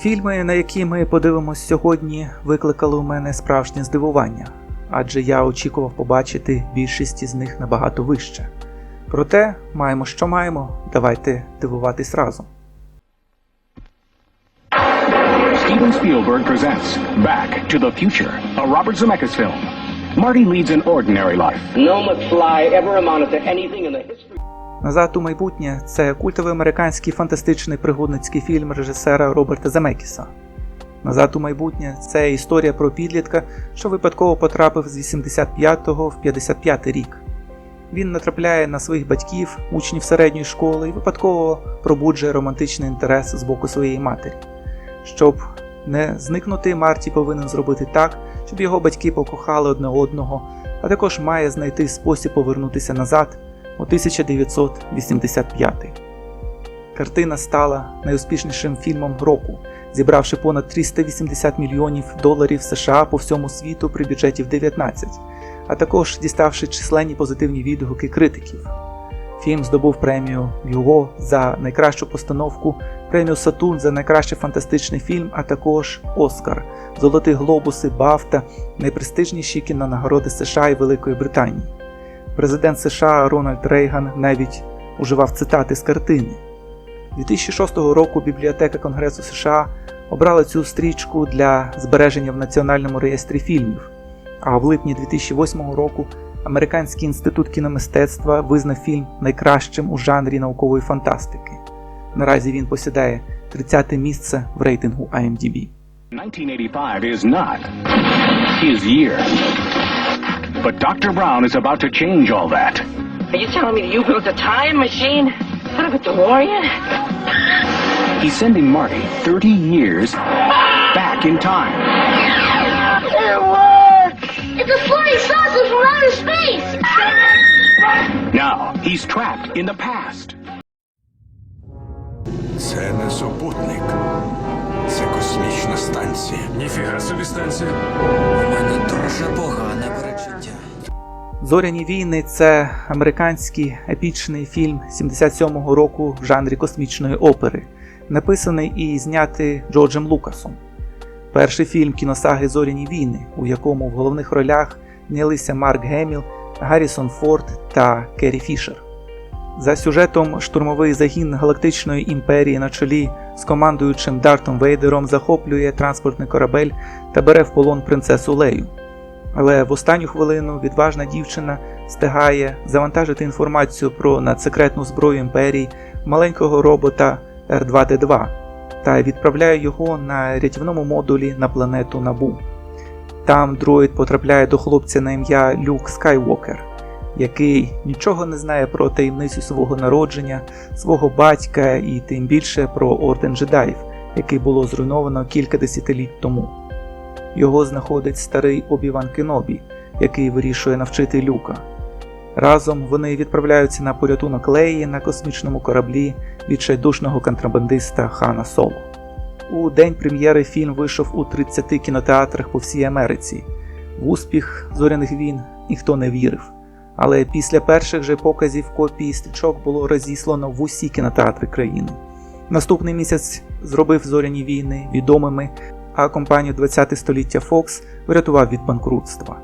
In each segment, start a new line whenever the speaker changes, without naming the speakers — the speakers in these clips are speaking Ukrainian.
Фільми, на які ми подивимось сьогодні, викликали у мене справжнє здивування, адже я очікував побачити більшість із них набагато вище. Проте маємо, що маємо, давайте дивуватись разом.
Steven Spielberg presents Back to the Future, a Robert Zemeckis film. Marty leads an ordinary life.
No McFly ever amounted to anything in the history.
Назад у майбутнє це культовий американський фантастичний пригодницький фільм режисера Роберта Земекіса. Назад у майбутнє це історія про підлітка, що випадково потрапив з 85-го в 55 рік. Він натрапляє на своїх батьків, учнів середньої школи і випадково пробуджує романтичний інтерес з боку своєї матері. Щоб не зникнути, Марті повинен зробити так, щоб його батьки покохали одне одного, а також має знайти спосіб повернутися назад у 1985. Картина стала найуспішнішим фільмом року, зібравши понад 380 мільйонів доларів США по всьому світу при бюджеті в 19, а також діставши численні позитивні відгуки критиків. Фільм здобув премію Юго за найкращу постановку, премію Сатурн за найкращий фантастичний фільм, а також Оскар, Золоті глобуси, Бафта, найпрестижніші кінонагороди США і Великої Британії. Президент США Рональд Рейган навіть уживав цитати з картини. 2006 року Бібліотека Конгресу США обрала цю стрічку для збереження в Національному реєстрі фільмів. А в липні 2008 року Американський інститут кіномистецтва визнав фільм найкращим у жанрі наукової фантастики. Наразі він посідає 30 місце в рейтингу IMDb.
1985 is not his year. But Dr. Brown is about to change all that.
Are you telling me you built a time machine out of a DeLorean?
He's sending Marty 30 years back in time.
It works! It's a flying saucer from outer space!
Now, he's trapped in the past.
Це не супутник. Це космічна станція.
Ніфіга собі станція.
У мене дуже погане перечуття.
Зоряні війни це американський епічний фільм 77-го року в жанрі космічної опери, написаний і знятий Джорджем Лукасом. Перший фільм кіносаги Зоряні війни, у якому в головних ролях знялися Марк Геміл, Гаррісон Форд та Керрі Фішер. За сюжетом штурмовий загін Галактичної імперії на чолі з командуючим Дартом Вейдером захоплює транспортний корабель та бере в полон принцесу Лею. Але в останню хвилину відважна дівчина встигає завантажити інформацію про надсекретну зброю імперії маленького робота R2D2 та відправляє його на рятівному модулі на планету Набу. Там дроїд потрапляє до хлопця на ім'я Люк Скайвокер, який нічого не знає про таємницю свого народження, свого батька і тим більше про орден джедаїв, який було зруйновано кілька десятиліть тому. Його знаходить старий Обіван Кенобі, який вирішує навчити люка. Разом вони відправляються на порятунок Леї на космічному кораблі відчайдушного контрабандиста Хана Соло. У день прем'єри фільм вийшов у 30 кінотеатрах по всій Америці. В успіх зоряних війн ніхто не вірив. Але після перших же показів копії стрічок було розіслано в усі кінотеатри країни. Наступний місяць зробив зоряні війни відомими а компанію 20 століття Fox врятував від банкрутства.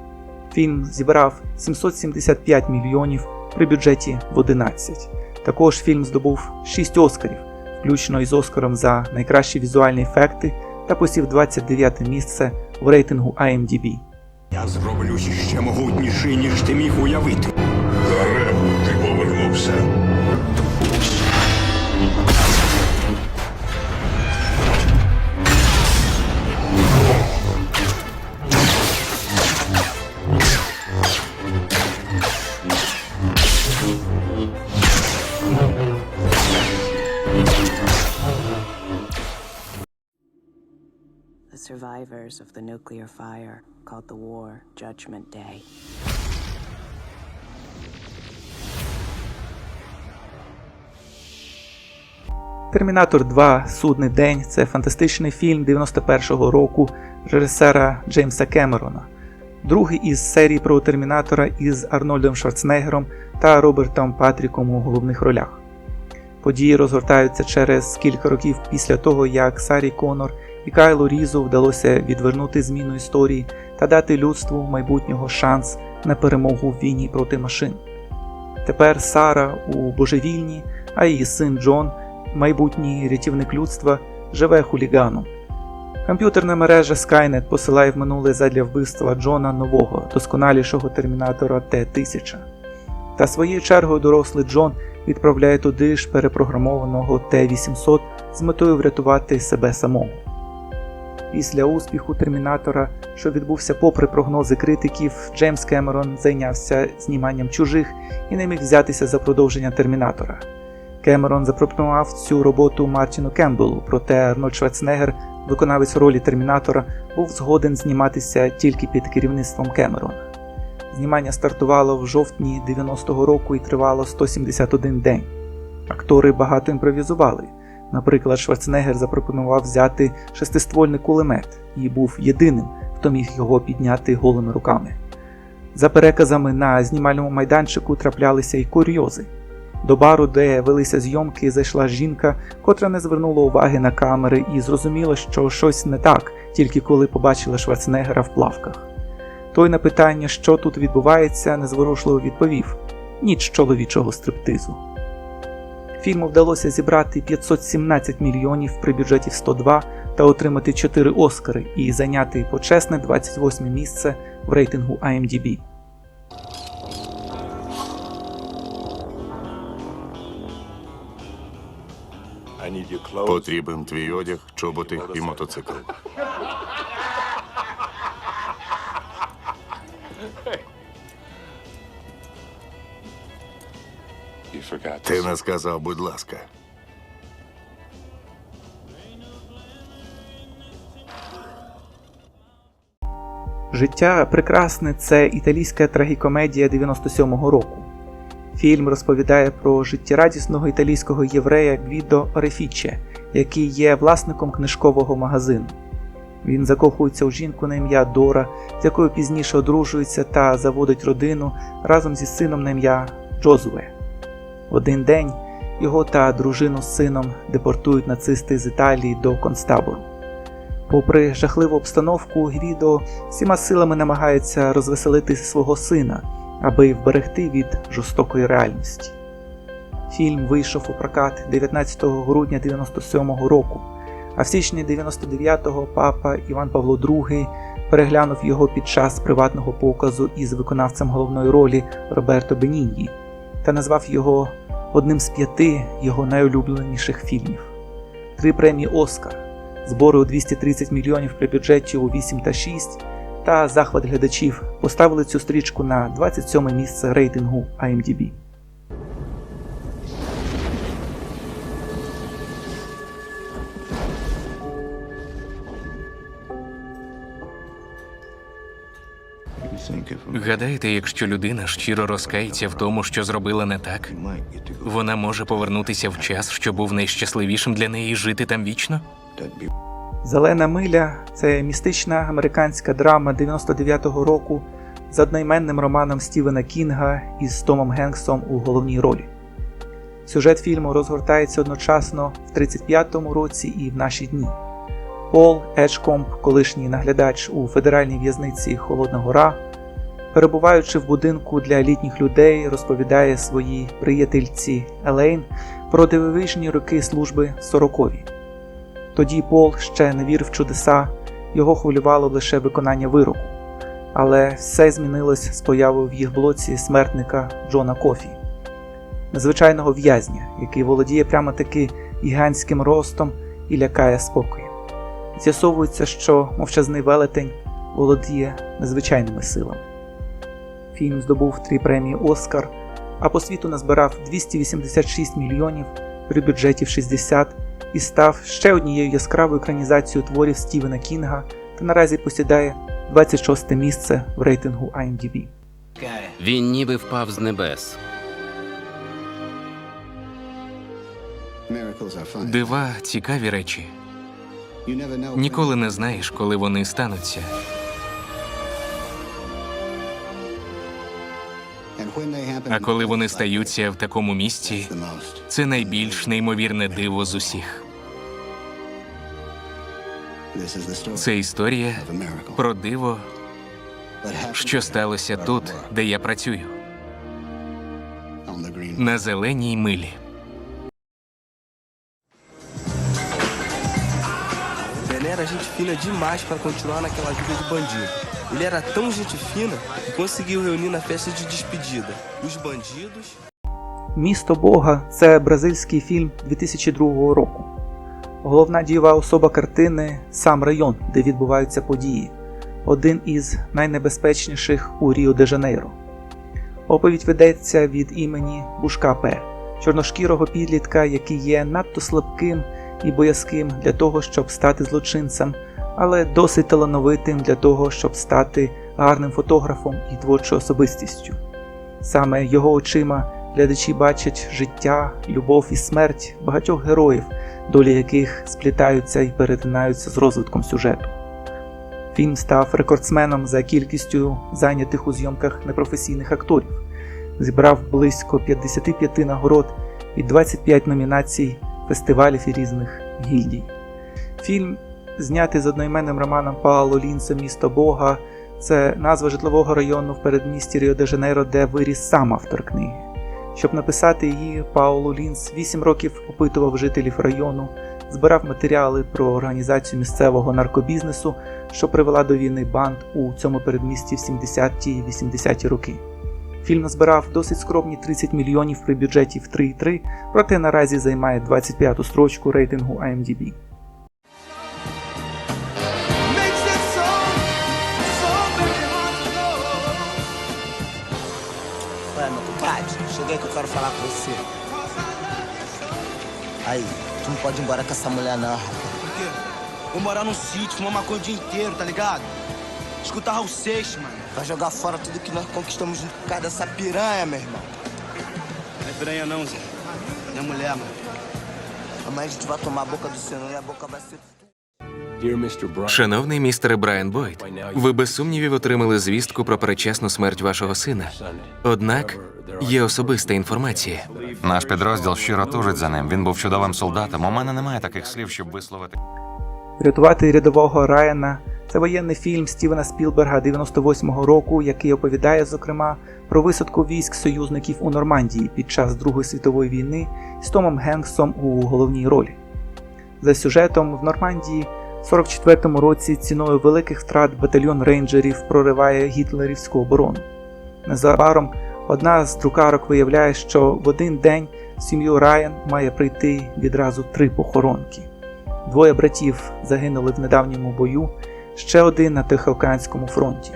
Фільм зібрав 775 мільйонів при бюджеті в 11. Також фільм здобув 6 Оскарів, включно із Оскаром за найкращі візуальні ефекти та посів 29 місце в рейтингу IMDb.
Я зроблю ще могутніший, ніж ти міг уявити.
Survivors of the nuclear fire called the war Judgment Day.
Термінатор 2 Судний день це фантастичний фільм 91-го року режисера Джеймса Кемерона, другий із серії про Термінатора із Арнольдом Шварценеггером та Робертом Патріком у головних ролях. Події розгортаються через кілька років після того, як Сарі Конор і Кайлу Різу вдалося відвернути зміну історії та дати людству майбутнього шанс на перемогу в війні проти машин. Тепер Сара у божевільні, а її син Джон, майбутній рятівник людства, живе хуліганом. Комп'ютерна мережа Skynet посилає в минуле задля вбивства Джона нового, досконалішого термінатора Т-1000. Та своєю чергою дорослий Джон відправляє туди ж перепрограмованого Т-800 з метою врятувати себе самого. Після успіху Термінатора, що відбувся попри прогнози критиків, Джеймс Кемерон зайнявся зніманням чужих і не міг взятися за продовження Термінатора. Кемерон запропонував цю роботу Мартіну Кембелу, проте Арнольд Шварценеггер, виконавець ролі Термінатора, був згоден зніматися тільки під керівництвом Кемерона. Знімання стартувало в жовтні 90-го року і тривало 171 день. Актори багато імпровізували. Наприклад, Шварценеггер запропонував взяти шестиствольний кулемет і був єдиним, хто міг його підняти голими руками. За переказами на знімальному майданчику траплялися й курйози. До бару, де велися зйомки, зайшла жінка, котра не звернула уваги на камери і зрозуміла, що щось не так, тільки коли побачила Шварценеггера в плавках. Той на питання, що тут відбувається, незворушливо відповів: ніч чоловічого стриптизу. Фільму вдалося зібрати 517 мільйонів при бюджеті в 102 та отримати 4 Оскари і зайняти почесне 28 місце в рейтингу IMDb.
Потрібен твій одяг, чоботи і мотоцикл. Ти не сказав, будь ласка.
Життя прекрасне це італійська трагікомедія 97-го року. Фільм розповідає про життєрадісного італійського єврея Гвідо Орефіче, який є власником книжкового магазину. Він закохується у жінку на ім'я Дора, з якою пізніше одружується та заводить родину разом зі сином на ім'я Джозуе. В один день його та дружину з сином депортують нацисти з Італії до концтабору. Попри жахливу обстановку, Гвідо всіма силами намагається розвеселити свого сина, аби вберегти від жорстокої реальності. Фільм вийшов у прокат 19 грудня 97-го року, а в січні 99-го папа Іван Павло II переглянув його під час приватного показу із виконавцем головної ролі Роберто Беніньї та назвав його одним з п'яти його найулюбленіших фільмів. Три премії Оскар збори у 230 мільйонів при бюджеті у 8 та 6 та захват глядачів поставили цю стрічку на 27 місце рейтингу IMDb.
Гадаєте, якщо людина щиро розкається в тому, що зробила не так, вона може повернутися в час, що був найщасливішим для неї і жити там вічно?
Зелена миля це містична американська драма 99-го року з одноіменним романом Стівена Кінга із Томом Генксом у головній ролі. Сюжет фільму розгортається одночасно в 35-му році і в наші дні. Пол Еджкомп, колишній наглядач у федеральній в'язниці Холодна Гора, перебуваючи в будинку для літніх людей, розповідає своїй приятельці Елейн про дивовижні роки служби сорокові. Тоді Пол ще не вірив в чудеса, його хвилювало лише виконання вироку. Але все змінилось з появою в їх блоці смертника Джона Кофі, незвичайного в'язня, який володіє прямо таки гігантським ростом і лякає спокоєм. З'ясовується, що мовчазний велетень володіє незвичайними силами. Фільм здобув три премії Оскар, а по світу назбирав 286 мільйонів при бюджеті в 60 і став ще однією яскравою екранізацією творів Стівена Кінга та наразі посідає 26 місце в рейтингу IMDb.
Він ніби впав з небес.
Дива цікаві речі. Ніколи не знаєш, коли вони стануться. А коли вони стаються в такому місці, це найбільш неймовірне диво з усіх. Це історія про диво, що сталося тут, де я працюю, на зеленій милі.
Pelé era gente fina demais para continuar naquela vida de bandido. Ele era tão gente fina que conseguiu reunir na festa de despedida os bandidos.
Місто Бога це бразильський фільм 2002 року. Головна дієва особа картини сам район, де відбуваються події, один із найнебезпечніших у Ріо де Жанейро. Оповідь ведеться від імені Бушка П, чорношкірого підлітка, який є надто слабким і боязким для того, щоб стати злочинцем, але досить талановитим для того, щоб стати гарним фотографом і творчою особистістю. Саме його очима глядачі бачать життя, любов і смерть багатьох героїв, долі яких сплітаються і перетинаються з розвитком сюжету. Фільм став рекордсменом за кількістю зайнятих у зйомках непрофесійних акторів, зібрав близько 55 нагород і 25 номінацій фестивалів і різних гільдій. Фільм, знятий з одноіменним романом Паоло Лінсо Місто Бога, це назва житлового району в передмісті Ріо де Жанейро, де виріс сам автор книги. Щоб написати її, Пауло Лінс 8 років опитував жителів району, збирав матеріали про організацію місцевого наркобізнесу, що привела до війни банд у цьому передмісті в 70-ті і 80-ті роки. Фільм назбирав досить скромні 30 мільйонів при бюджеті в 3,3, проте наразі займає 25-ту строчку рейтингу IMDb.
compadre, chega aí que eu quero falar com você. Aí, tu não pode ir embora com essa mulher não, rapaz. Por quê? Vou morar num sítio, fumar maconha o dia inteiro, tá ligado? Escutar Raul Seixas, mano. Vai jogar fora tudo que nós conquistamos junto por causa dessa piranha, meu irmão. Não é piranha não, Zé. Minha mulher, mano. Amanhã a gente vai tomar a boca do Senhor e a boca vai ser...
Шановний містере Брайан Бойд, ви без сумнівів отримали звістку про передчасну смерть вашого сина. Однак є особиста інформація.
Наш підрозділ щиро тужить за ним. Він був чудовим солдатом. У мене немає таких слів, щоб висловити.
Рятувати рядового Райана це воєнний фільм Стівена Спілберга 98-го року, який оповідає, зокрема, про висадку військ союзників у Нормандії під час Другої світової війни з Томом Генксом у головній ролі. За сюжетом в Нормандії в 44-му році ціною великих втрат батальйон рейнджерів прориває гітлерівську оборону. Незабаром одна з друкарок виявляє, що в один день сім'ю Райан має прийти відразу три похоронки. Двоє братів загинули в недавньому бою, ще один на Тихоокеанському фронті.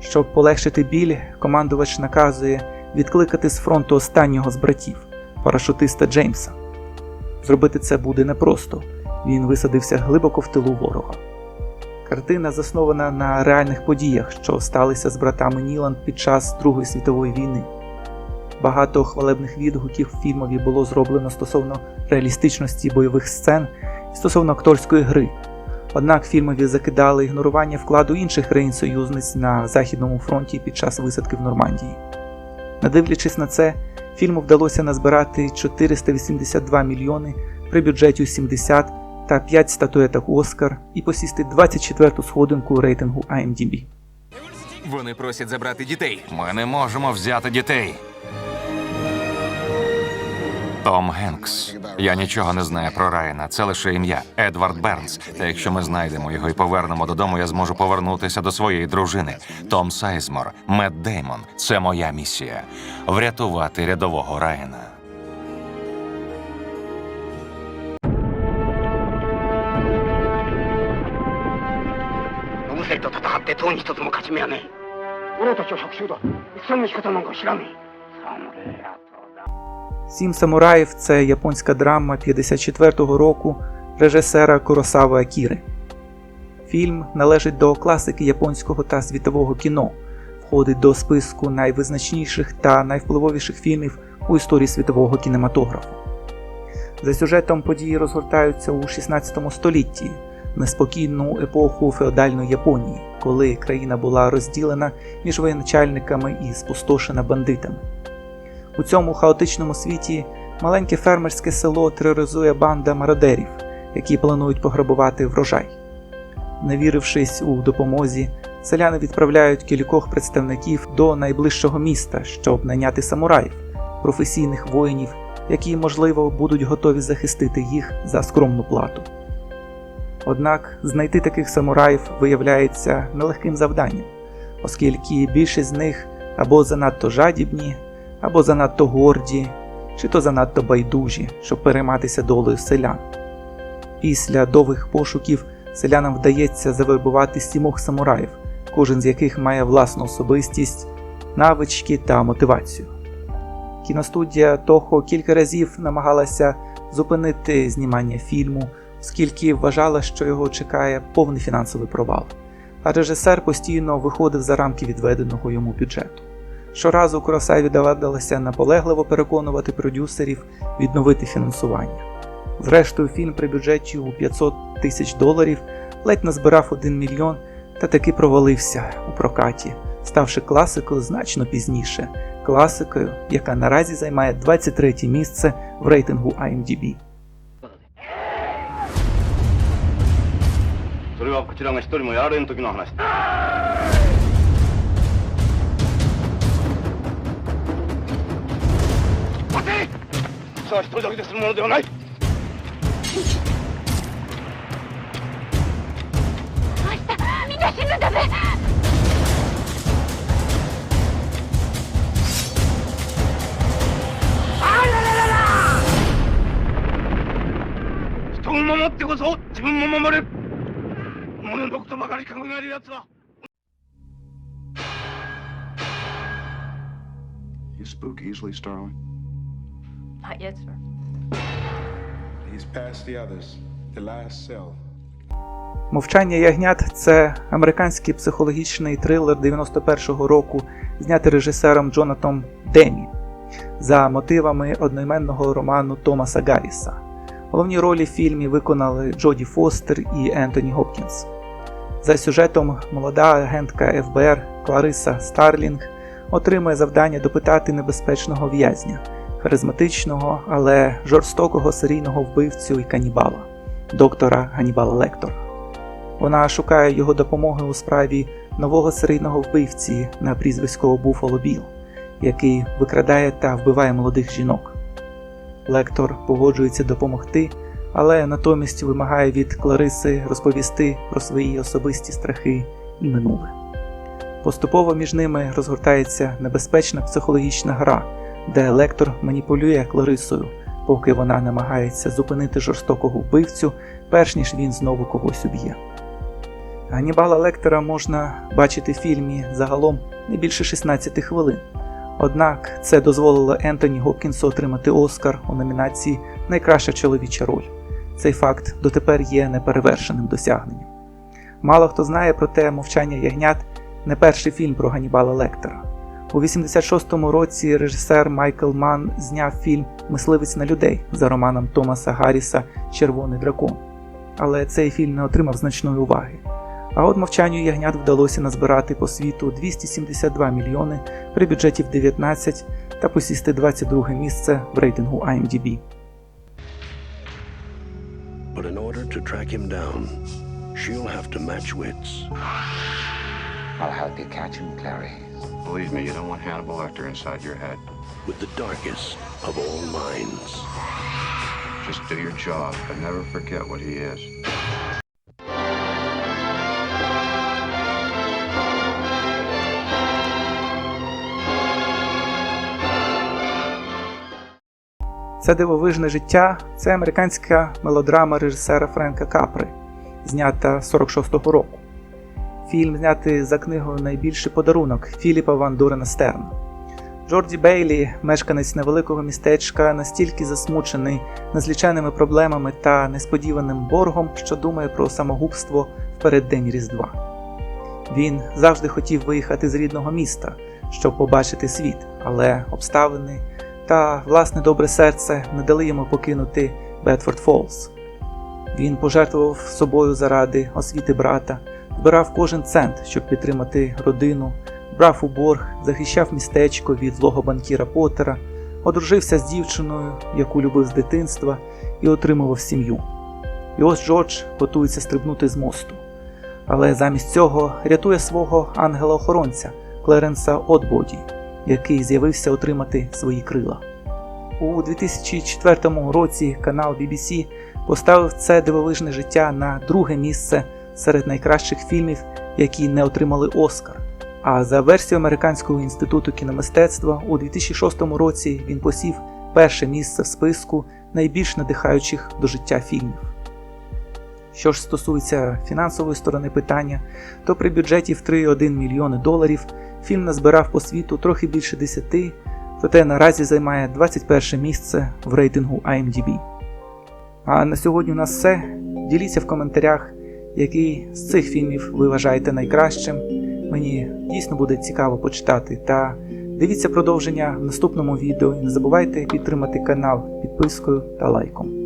Щоб полегшити біль, командувач наказує відкликати з фронту останнього з братів, парашутиста Джеймса. Зробити це буде непросто. Він висадився глибоко в тилу ворога. Картина заснована на реальних подіях, що сталися з братами Нілан під час Другої світової війни. Багато хвалебних відгуків фільмові було зроблено стосовно реалістичності бойових сцен і стосовно акторської гри. Однак фільмові закидали ігнорування вкладу інших країн-союзниць на Західному фронті під час висадки в Нормандії. Не дивлячись на це, фільму вдалося назбирати 482 мільйони при бюджеті у 70 та 5 статуеток Оскар і посісти 24-ту сходинку рейтингу IMDb.
Вони просять забрати дітей.
Ми не можемо взяти дітей. Том Генкс. Я нічого не знаю про Райана. Це лише ім'я Едвард Бернс. Та якщо ми знайдемо його і повернемо додому, я зможу повернутися до своєї дружини. Том Сайзмор, Мед Деймон. Це моя місія врятувати рядового Райана.
って党に一つも勝ち目はねえ俺たちは百姓だ戦の仕方なんか知らねえ侍や
Сім самураїв це японська драма 54-го року режисера Куросави Акіри. Фільм належить до класики японського та світового кіно, входить до списку найвизначніших та найвпливовіших фільмів у історії світового кінематографу. За сюжетом події розгортаються у 16 столітті, неспокійну епоху феодальної Японії, коли країна була розділена між воєначальниками і спустошена бандитами. У цьому хаотичному світі маленьке фермерське село тероризує банда мародерів, які планують пограбувати врожай. Не вірившись у допомозі, селяни відправляють кількох представників до найближчого міста, щоб найняти самураїв, професійних воїнів, які, можливо, будуть готові захистити їх за скромну плату. Однак знайти таких самураїв виявляється нелегким завданням, оскільки більшість з них або занадто жадібні, або занадто горді, чи то занадто байдужі, щоб перейматися долею селян. Після довгих пошуків селянам вдається завербувати сімох самураїв, кожен з яких має власну особистість, навички та мотивацію. Кіностудія Тохо кілька разів намагалася зупинити знімання фільму, оскільки вважала, що його чекає повний фінансовий провал, а режисер постійно виходив за рамки відведеного йому бюджету. Щоразу Куросаві доводилося наполегливо переконувати продюсерів відновити фінансування. Зрештою, фільм при бюджеті у 500 тисяч доларів ледь назбирав 1 мільйон та таки провалився у прокаті, ставши класикою значно пізніше, класикою, яка наразі займає 23 місце в рейтингу IMDb.
はこちらが一人もやられん時の話待て！さあ一人だけでするものではない。
みんな死ぬんだぜ！
人を守ってこそ自分も守れる物のことばかり考える奴は
You spook easily, Starling?
Not yet, sir.
He's past the others. The last cell.
Мовчання ягнят це американський психологічний трилер 91-го року, знятий режисером Джонатом Демі за мотивами одноіменного роману Томаса Гарріса. Головні ролі в фільмі виконали Джоді Фостер і Ентоні Гопкінс. За сюжетом молода агентка ФБР Клариса Старлінг отримує завдання допитати небезпечного в'язня, харизматичного, але жорстокого серійного вбивцю і канібала, доктора Ганібала Лектора. Вона шукає його допомоги у справі нового серійного вбивці на прізвисько Буфало Біл, який викрадає та вбиває молодих жінок. Лектор погоджується допомогти, але натомість вимагає від Клариси розповісти про свої особисті страхи і минуле. Поступово між ними розгортається небезпечна психологічна гра, де лектор маніпулює Кларисою, поки вона намагається зупинити жорстокого вбивцю, перш ніж він знову когось уб'є. Ганібала Лектора можна бачити в фільмі загалом не більше 16 хвилин. Однак це дозволило Ентоні Гопкінсу отримати Оскар у номінації Найкраща чоловіча роль. Цей факт дотепер є неперевершеним досягненням. Мало хто знає про те мовчання ягнят не перший фільм про Ганібала Лектора. У 86-му році режисер Майкл Ман зняв фільм Мисливець на людей за романом Томаса Гарріса Червоний дракон. Але цей фільм не отримав значної уваги. А от мовчанню ягнят вдалося назбирати по світу 272 мільйони при бюджеті в 19 та посісти 22 місце в рейтингу IMDb.
To track him down, she'll have to match wits.
I'll help you catch him, Clary.
Believe me, you don't want Hannibal Lecter inside your head.
With the darkest of all minds.
Just do your job, but never forget what he is.
Це дивовижне життя це американська мелодрама режисера Френка Капри, знята 46-го року. Фільм знятий за книгою Найбільший подарунок Філіпа Ван Дурена Стерна. Джорді Бейлі, мешканець невеликого містечка, настільки засмучений незліченими проблемами та несподіваним боргом, що думає про самогубство в переддень Різдва. Він завжди хотів виїхати з рідного міста, щоб побачити світ, але обставини та власне добре серце не дали йому покинути Бетфорд Фоллс. Він пожертвував собою заради освіти брата, збирав кожен цент, щоб підтримати родину, брав у борг, захищав містечко від злого банкіра Поттера, одружився з дівчиною, яку любив з дитинства, і отримував сім'ю. І ось Джордж готується стрибнути з мосту. Але замість цього рятує свого ангела-охоронця Клеренса Отбоді, який з'явився отримати свої крила. У 2004 році канал BBC поставив це дивовижне життя на друге місце серед найкращих фільмів, які не отримали Оскар. А за версією Американського інституту кіномистецтва у 2006 році він посів перше місце в списку найбільш надихаючих до життя фільмів. Що ж стосується фінансової сторони питання, то при бюджеті в 3,1 мільйони доларів фільм назбирав по світу трохи більше 10, проте наразі займає 21 місце в рейтингу IMDb. А на сьогодні у нас все. Діліться в коментарях, який з цих фільмів ви вважаєте найкращим. Мені дійсно буде цікаво почитати. Та дивіться продовження в наступному відео і не забувайте підтримати канал підпискою та лайком.